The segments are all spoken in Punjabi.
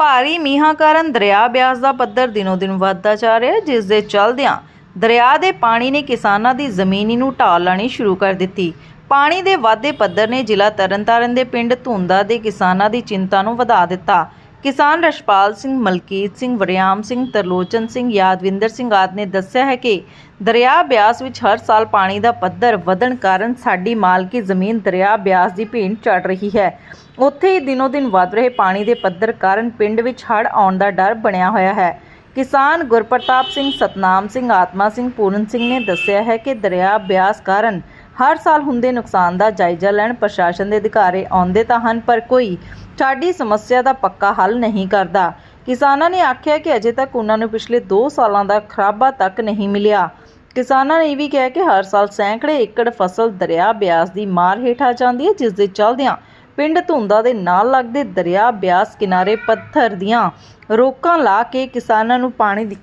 ਭਾਰੀ ਮੀਂਹਾਂ ਕਾਰਨ ਦਰਿਆ ਬਿਆਸ ਦਾ ਪੱਧਰ ਦਿਨੋ-ਦਿਨ ਵੱਧਦਾ ਜਾ ਰਿਹਾ ਹੈ ਜਿਸ ਦੇ ਚੱਲਦਿਆਂ ਦਰਿਆ ਦੇ ਪਾਣੀ ਨੇ ਕਿਸਾਨਾਂ ਦੀ ਜ਼ਮੀਨੀ ਨੂੰ ਢਾਹ ਲਾਣੀ ਸ਼ੁਰੂ ਕਰ ਦਿੱਤੀ। ਪਾਣੀ ਦੇ ਵਾਧੇ ਪੱਧਰ ਨੇ ਜ਼ਿਲ੍ਹਾ ਤਰਨਤਾਰਨ ਦੇ ਪਿੰਡ ਧੁੰਦਾ ਦੇ ਕਿਸਾਨਾਂ ਦੀ ਚਿੰਤਾ ਨੂੰ ਵਧਾ ਦਿੱਤਾ। ਕਿਸਾਨ ਰਸ਼ਪਾਲ ਸਿੰਘ, ਮਲਕੀਤ ਸਿੰਘ, ਵਰਿਆਮ ਸਿੰਘ, ਤਰਲੋਚਨ ਸਿੰਘ, ਯਾਦਵਿੰਦਰ ਸਿੰਘ ਆਦਿ ਨੇ ਦੱਸਿਆ ਹੈ ਕਿ ਦਰਿਆ ਬਿਆਸ ਵਿੱਚ ਹਰ ਸਾਲ ਪਾਣੀ ਦਾ ਪੱਧਰ ਵਧਣ ਕਾਰਨ ਸਾਡੀ ਮਾਲਕੀ ਜ਼ਮੀਨ ਦਰਿਆ ਬਿਆਸ ਦੀ ਭੀੜ ਚੜ ਰਹੀ ਹੈ। ਉੱਥੇ ਹੀ ਦਿਨੋ ਦਿਨ ਵੱਧ ਰਹੇ ਪਾਣੀ ਦੇ ਪੱਧਰ ਕਾਰਨ ਪਿੰਡ ਵਿੱਚ ਹੜ੍ਹ ਆਉਣ ਦਾ ਡਰ ਬਣਿਆ ਹੋਇਆ ਹੈ। ਕਿਸਾਨ ਗੁਰਪ੍ਰਤਾਪ ਸਿੰਘ, ਸਤਨਾਮ ਸਿੰਘ, ਆਤਮਾ ਸਿੰਘ, ਪੂਰਨ ਸਿੰਘ ਨੇ ਦੱਸਿਆ ਹੈ ਕਿ ਦਰਿਆ ਬਿਆਸ ਕਾਰਨ ਹਰ ਸਾਲ ਹੁੰਦੇ ਨੁਕਸਾਨ ਦਾ ਜਾਇਜ਼ਾ ਲੈਣ ਪ੍ਰਸ਼ਾਸਨ ਦੇ ਅਧਿਕਾਰੀ ਆਉਂਦੇ ਤਾਂ ਹਨ, ਪਰ ਕੋਈ ਸਾਡੀ ਸਮੱਸਿਆ ਦਾ ਪੱਕਾ ਹੱਲ ਨਹੀਂ ਕਰਦਾ। ਕਿਸਾਨਾਂ ਨੇ ਆਖਿਆ ਕਿ ਅਜੇ ਤੱਕ ਉਹਨਾਂ ਨੂੰ ਪਿਛਲੇ 2 ਸਾਲਾਂ ਦਾ ਖਰਾਬਾ ਤੱਕ ਨਹੀਂ ਮਿਲਿਆ। ਕਿਸਾਨਾਂ ਨੇ ਇਹ ਵੀ ਕਿਹਾ ਕਿ ਹਰ ਸਾਲ ਸੈਂਕੜੇ ਏਕੜ ਫਸਲ ਦਰਿਆ ਬਿਆਸ ਦੀ ਮਾਰ ਹੇਠ ਆ ਜਾਂਦੀ ਹੈ ਜਿਸ ਦੇ ਚੱਲਦਿਆਂ ਪਿੰਡ ਧੁੰਦਾ ਦੇ ਨਾਲ ਲੱਗਦੇ ਦਰਿਆ ਬਿਆਸ ਕਿਨਾਰੇ ਪੱਥਰ ਦੀਆਂ ਰੋਕਾਂ ਲਾ ਕੇ ਕਿਸਾਨਾਂ ਨੂੰ ਪਾਣੀ ਦੀ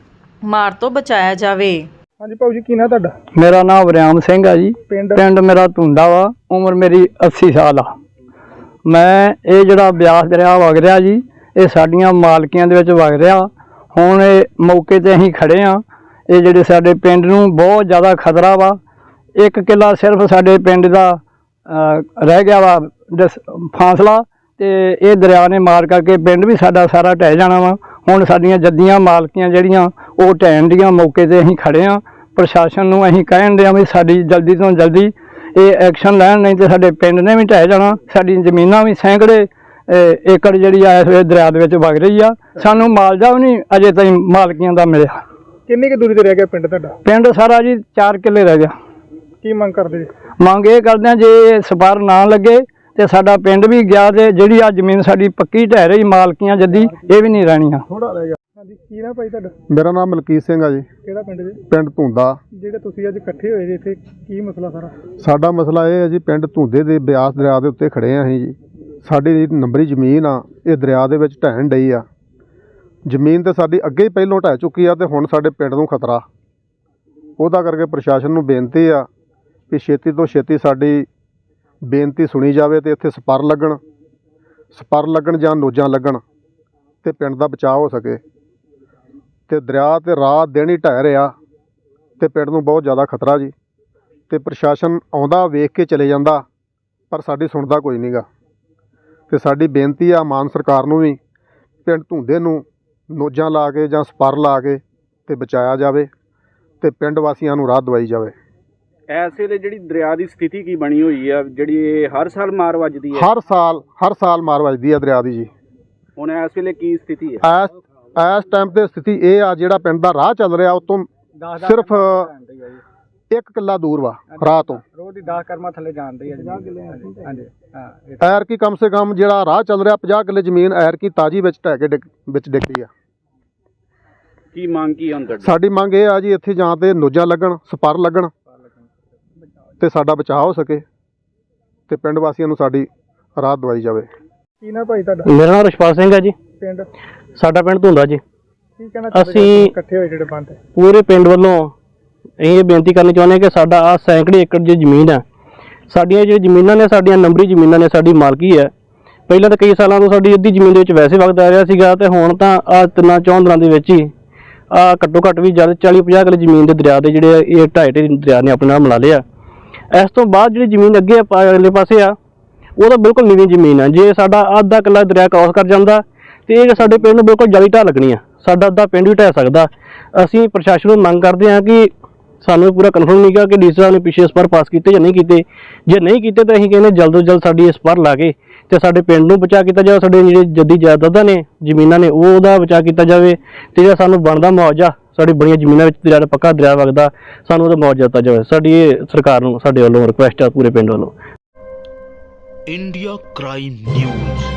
ਮਾਰ ਤੋਂ ਬਚਾਇਆ ਜਾਵੇ। ਹਾਂਜੀ ਭਾਊ ਜੀ ਕੀ ਨਾਂ ਤੁਹਾਡਾ? ਮੇਰਾ ਨਾਮ ਵਰਿਆਮ ਸਿੰਘ ਆ ਜੀ। ਪਿੰਡ? ਪਿੰਡ ਮੇਰਾ ਧੁੰਦਾ ਵਾ ਉਮਰ ਮੇਰੀ 80 ਸਾਲ ਆ। ਮੈਂ ਇਹ ਜਿਹੜਾ ਬਿਆਸ ਦਰਿਆ ਵਗ ਰਿਹਾ ਜੀ ਇਹ ਸਾਡੀਆਂ ਮਾਲਕੀਆਂ ਦੇ ਵਿੱਚ ਵਗ ਰਿਹਾ। ਹੁਣ ਇਹ ਮੌਕੇ ਤੇ ਅਸੀਂ ਖੜੇ ਆ। ਇਹ ਜਿਹੜੇ ਸਾਡੇ ਪਿੰਡ ਨੂੰ ਬਹੁਤ ਜ਼ਿਆਦਾ ਖਤਰਾ ਵਾ। ਇੱਕ ਕਿੱਲਾ ਸਿਰਫ ਸਾਡੇ ਪਿੰਡ ਦਾ ਰਹਿ ਗਿਆ ਵਾ ਫਾਸਲਾ। ਤੇ ਇਹ ਦਰਿਆ ਨੇ ਮਾਰ ਕਰਕੇ ਪਿੰਡ ਵੀ ਸਾਡਾ ਸਾਰਾ ਢਹਿ ਜਾਣਾ ਵਾ। ਹੁਣ ਸਾਡੀਆਂ ਜੱਦੀਆਂ ਮਾਲਕੀਆਂ ਜਿਹੜੀਆਂ ਉਹ ਢਹਿਣ ਦੀਆਂ ਮੌਕੇ ਤੇ ਅਸੀਂ ਖੜੇ ਆ ਪ੍ਰਸ਼ਾਸਨ ਨੂੰ ਅਸੀਂ ਕਹਿਣ ਦੇ ਆ ਵੀ ਸਾਡੀ ਜਲਦੀ ਤੋਂ ਜਲਦੀ ਇਹ ਐਕਸ਼ਨ ਲੈਣ ਨਹੀਂ ਤੇ ਸਾਡੇ ਪਿੰਡ ਨੇ ਵੀ ਢਹਿ ਜਾਣਾ ਸਾਡੀ ਜ਼ਮੀਨਾਂ ਵੀ ਸੈਂਕੜੇ ਏਕੜ ਜਿਹੜੀ ਆ ਇਸ ਵੇਲੇ ਦਰਿਆ ਦੇ ਵਿੱਚ ਵਗ ਰਹੀ ਆ। ਸਾਨੂੰ ਮਾਲਜਾ ਵੀ ਨਹੀਂ ਅਜੇ ਤਾਈਂ ਮਾਲਕੀਆਂ ਦਾ ਮਿਲਿਆ। ਕਿੰਨੀ ਕੁ ਦੂਰੀ ਤੇ ਰਹਿ ਗਿਆ ਪਿੰਡ ਤੁਹਾਡਾ? ਪਿੰਡ ਸਾਰਾ ਜੀ 4 ਕਿੱਲੇ ਰਹਿ ਗਿਆ। ਕੀ ਮੰਗ ਕਰਦੇ ਜੀ? ਮੰਗ ਇਹ ਕਰਦੇ ਆ ਜੇ ਸਪਾਰ ਨਾ ਲੱਗੇ ਤੇ ਸਾਡਾ ਪਿੰਡ ਵੀ ਗਿਆ ਤੇ ਜਿਹੜੀ ਆ ਜ਼ਮੀਨ ਸਾਡੀ ਪੱਕੀ ਢਹਿ ਰਹੀ ਮਾਲਕੀਆਂ ਜੱਦੀ ਇਹ ਵੀ ਨਹੀਂ ਰਹਿਣੀਆਂ। ਥੋੜਾ ਰਹਿ ਗਿਆ। ਹਾਂਜੀ ਕੀ ਨਾਂ ਭਾਈ ਤੁਹਾਡਾ? ਮੇਰਾ ਨਾਮ ਮਲਕੀਤ ਸਿੰਘ ਆ ਜੀ। ਕਿਹੜਾ ਪਿੰਡ ਜੀ? ਪਿੰਡ ਧੁੰਦਾ। ਜਿਹੜੇ ਤੁਸੀਂ ਅੱਜ ਇਕੱਠੇ ਹੋਏ ਜੀ ਇੱਥੇ ਕੀ ਮਸਲਾ ਸਾਰਾ? ਸਾਡਾ ਮਸਲਾ ਇਹ ਹੈ ਜੀ ਪਿੰਡ ਧੁੰਦੇ ਦੇ ਬਿਆਸ ਦਰਿਆ ਦੇ ਉੱਤੇ ਖੜੇ ਆ ਅਸੀਂ ਜੀ। ਸਾਡੀ ਜਿਹੜੀ ਨੰਬਰੀ ਜ਼ਮੀਨ ਆ ਇਹ ਦਰਿਆ ਦੇ ਵਿੱਚ ਢਹਿਣ ਡਈ ਆ। ਜ਼ਮੀਨ ਤੇ ਸਾਡੀ ਅੱਗੇ ਹੀ ਪਹਿਲੋਂ ਢਹਿ ਚੁੱਕੀ ਆ ਤੇ ਹੁਣ ਸਾਡੇ ਪਿੰਡ ਨੂੰ ਖਤਰਾ। ਉਹਦਾ ਕਰਕੇ ਪ੍ਰਸ਼ਾਸਨ ਨੂੰ ਬੇਨਤੀ ਆ ਕਿ ਛੇਤੀ ਤੋਂ ਛੇਤੀ ਸਾਡੀ ਬੇਨਤੀ ਸੁਣੀ ਜਾਵੇ ਤੇ ਇੱਥੇ ਸਪਰ ਲੱਗਣ। ਸਪਰ ਲੱਗਣ ਜਾਂ ਨੋਜਾਂ ਲੱਗਣ ਤੇ ਪਿੰਡ ਦਾ ਬਚਾਅ ਹੋ ਸਕੇ। ਤੇ ਦਰਿਆ ਤੇ ਰਾਤ ਦਿਨ ਹੀ ਢਹਿ ਰਿਹਾ ਤੇ ਪਿੰਡ ਨੂੰ ਬਹੁਤ ਜ਼ਿਆਦਾ ਖਤਰਾ ਜੀ। ਤੇ ਪ੍ਰਸ਼ਾਸਨ ਆਉਂਦਾ ਵੇਖ ਕੇ ਚਲੇ ਜਾਂਦਾ ਪਰ ਸਾਡੀ ਸੁਣਦਾ ਕੋਈ ਨਹੀਂਗਾ ਤੇ ਸਾਡੀ ਬੇਨਤੀ ਆ ਮਾਨ ਸਰਕਾਰ ਨੂੰ ਵੀ ਪਿੰਡ ਧੁੰਦੇ ਨੂੰ ਨੋਜਾਂ ਲਾ ਕੇ ਜਾਂ ਸਪਰ ਲਾ ਕੇ ਤੇ ਬਚਾਇਆ ਜਾਵੇ ਤੇ ਪਿੰਡ ਵਾਸੀਆਂ ਨੂੰ ਰਾਹ ਦਵਾਈ ਜਾਵੇ। ਇਸ ਵੇਲੇ ਜਿਹੜੀ ਦਰਿਆ ਦੀ ਸਥਿਤੀ ਕੀ ਬਣੀ ਹੋਈ ਆ ਜਿਹੜੀ ਇਹ ਹਰ ਸਾਲ ਮਾਰ ਵੱਜਦੀ ਹੈ? ਹਰ ਸਾਲ ਹਰ ਸਾਲ ਮਾਰ ਵੱਜਦੀ ਆ ਦਰਿਆ ਦੀ ਜੀ। ਹੁਣ ਇਸ ਵੇਲੇ ਕੀ ਸਥਿਤੀ ਹੈ? ਇਸ ਇਸ ਟਾਈਮ ਤੇ ਸਥਿਤੀ ਇਹ ਆ ਜਿਹੜਾ ਪਿੰਡ ਦਾ ਰਾਹ ਚੱਲ ਰਿਹਾ ਉਤੋਂ ਸਿਰਫ ਇੱਕ ਕਿੱਲਾ ਦੂਰ ਵਾ ਰਾਹ ਤੋਂ। ਰੋਜ਼ ਦੀ 10 ਕਰਮਾ ਥੱਲੇ ਜਾਂਦੇ ਆ ਜੀ। ਹਾਂਜੀ ਹਾਂ ਐਰ ਕੀ ਕਮ ਸੇ ਕਮ ਜਿਹੜਾ ਰਾਹ ਚੱਲ ਰਿਹਾ 50 ਕਿੱਲੇ ਜ਼ਮੀਨ ਐਰ ਕੀ ਤਾਜੀ ਵਿੱਚ ਢਹਿ ਕੇ ਡਿੱਗ- ਵਿੱਚ ਡਿੱਗਦੀ ਆ। ਕੀ ਮੰਗ ਕੀ ਤੁਹਾਡੀ? ਸਾਡੀ ਮੰਗ ਇਹ ਆ ਜੀ ਇੱਥੇ ਜਾਂ ਤੇ ਨੋਜਾਂ ਲੱਗਣ ਸਪਰ ਲੱਗਣ ਤੇ ਸਾਡਾ ਬਚਾਅ ਹੋ ਸਕੇ ਤੇ ਪਿੰਡ ਵਾਸੀਆਂ ਨੂੰ ਸਾਡੀ ਰਾਹਤ ਦਵਾਈ ਜਾਵੇ। ਕੀ ਨਾਂ ਭਾਈ ਤੁਹਾਡਾ? ਮੇਰਾ ਨਾਮ ਰਸ਼ਪਾਲ ਸਿੰਘ ਆ ਜੀ। ਪਿੰਡ? ਸਾਡਾ ਪਿੰਡ ਧੁੰਦਾ ਜੀ। ਕੀ ਕਹਿਣਾ ਚਾਹੁੰਦੇ ਅਸੀਂ- ਜੀ ਇਕੱਠੇ ਹੋਏ ਜਿਹੜੇ ਬੰਦ? ਪੂਰੇ ਪਿੰਡ ਵੱਲੋਂ ਇਹ ਬੇਨਤੀ ਕਰਨੀ ਚਾਹੁੰਦੇ ਹਾਂ ਕਿ ਸਾਡਾ ਆ ਸੈਂਕੜੇ ਏਕੜ ਦੀ ਜ਼ਮੀਨ ਹੈ ਸਾਡੀਆਂ ਜਿਹੜੀ ਜ਼ਮੀਨਾਂ ਨੇ ਸਾਡੀਆਂ ਨੰਬਰੀ ਜ਼ਮੀਨਾਂ ਨੇ ਸਾਡੀ ਮਾਲਕੀ ਹੈ। ਪਹਿਲਾਂ ਤਾਂ ਕਈ ਸਾਲਾਂ ਤੋਂ ਸਾਡੀ ਅੱਧੀ ਜ਼ਮੀਨ ਦੇ ਵਿੱਚ ਵੈਸੇ ਵਕਤ ਆ ਰਿਹਾ ਸੀਗਾ ਤੇ ਹੁਣ ਤਾਂ ਆ ਤਿੰਨਾਂ ਚੌਂ ਦਿਨਾਂ ਦੇ ਵਿੱਚ ਹੀ ਆ ਘੱਟੋ ਘੱਟ ਵੀ ਜਦ 40 50 ਕਿਲੇ ਜ਼ਮੀਨ ਦੇ ਦਰਿਆ ਦੇ ਜਿਹੜੇ ਇਹ ਢਾਈ ਢਾਈ ਦਰਿਆ ਨੇ ਆਪਣੇ ਨਾਲ ਮਿਲਾ ਲਿਆ। ਇਸ ਤੋਂ ਬਾਅਦ ਜਿਹੜੀ ਜ਼ਮੀਨ ਅੱਗੇ ਪਾ- ਅਗਲੇ ਪਾਸੇ ਆ ਉਹ ਤਾਂ ਬਿਲਕੁਲ ਨੀਵੀਂ ਜ਼ਮੀਨ ਆ। ਜੇ ਸਾਡਾ ਅੱਧਾ ਕਿੱਲਾ ਦਰਿਆ ਕ੍ਰਾਸ ਕਰ ਜਾਂਦਾ ਤੇ ਸਾਡੇ ਪਿੰਡ ਨੂੰ ਬਿਲਕੁਲ ਜਲੀ ਢਾਹ ਲੱਗਣੀ ਆ। ਸਾਡਾ ਅੱਧਾ ਪਿੰਡ ਵੀ ਢਹਿ ਸਕਦਾ। ਅਸੀਂ ਪ੍ਰਸ਼ਾਸਨ ਨੂੰ ਮੰਗ ਕਰਦੇ ਹਾਂ ਕਿ ਸਾਨੂੰ ਪੂਰਾ ਕਨਫਰਮ ਨਹੀਂ ਗਿਆ ਕਿ ਡੀਸੀ ਸਾਹਿਬ ਨੇ ਪਿਛੇ ਇਸ ਪਰ ਪਾਸ ਕੀਤੇ ਜਾਂ ਨਹੀਂ ਕੀਤੇ। ਜੇ ਨਹੀਂ ਕੀਤੇ ਤਾਂ ਅਸੀਂ ਕਹਿੰਦੇ ਜਲਦ ਤੋਂ ਜਲਦ ਸਾਡੀ ਇਸ ਪਰ ਲਾ ਕੇ ਤੇ ਸਾਡੇ ਪਿੰਡ ਨੂੰ ਬਚਾ ਕੀਤਾ ਜਾਵੇ, ਸਾਡੇ ਜਿਹੜੇ ਜੱਦੀ ਜਾਇਦਾਦਾਂ ਨੇ, ਜ਼ਮੀਨਾਂ ਨੇ, ਉਹ ਉਹਦਾ ਬਚਾ ਕੀਤਾ ਜਾਵੇ ਤੇ ਜਿਹੜਾ ਸਾਨੂੰ ਬਣਦਾ ਮੁਆਵਜ਼ਾ ਸਾਡੀ ਬੜੀਆਂ ਜ਼ਮੀਨਾਂ ਵਿੱਚ ਜਿਹੜਾ ਪੱਕਾ ਦਰਿਆ ਵਗਦਾ, ਸਾਨੂੰ ਉਹਦਾ ਮੁਆਵਜ਼ਾ ਦਿੱਤਾ ਜਾਵੇ। ਸਾਡੀ ਇਹ ਸਰਕਾਰ ਨੂੰ, ਸਾਡੇ ਵੱਲੋਂ ਰਿਕੁਐਸਟ ਆ ਪੂਰੇ ਪਿੰਡ ਵੱਲੋਂ। India crime news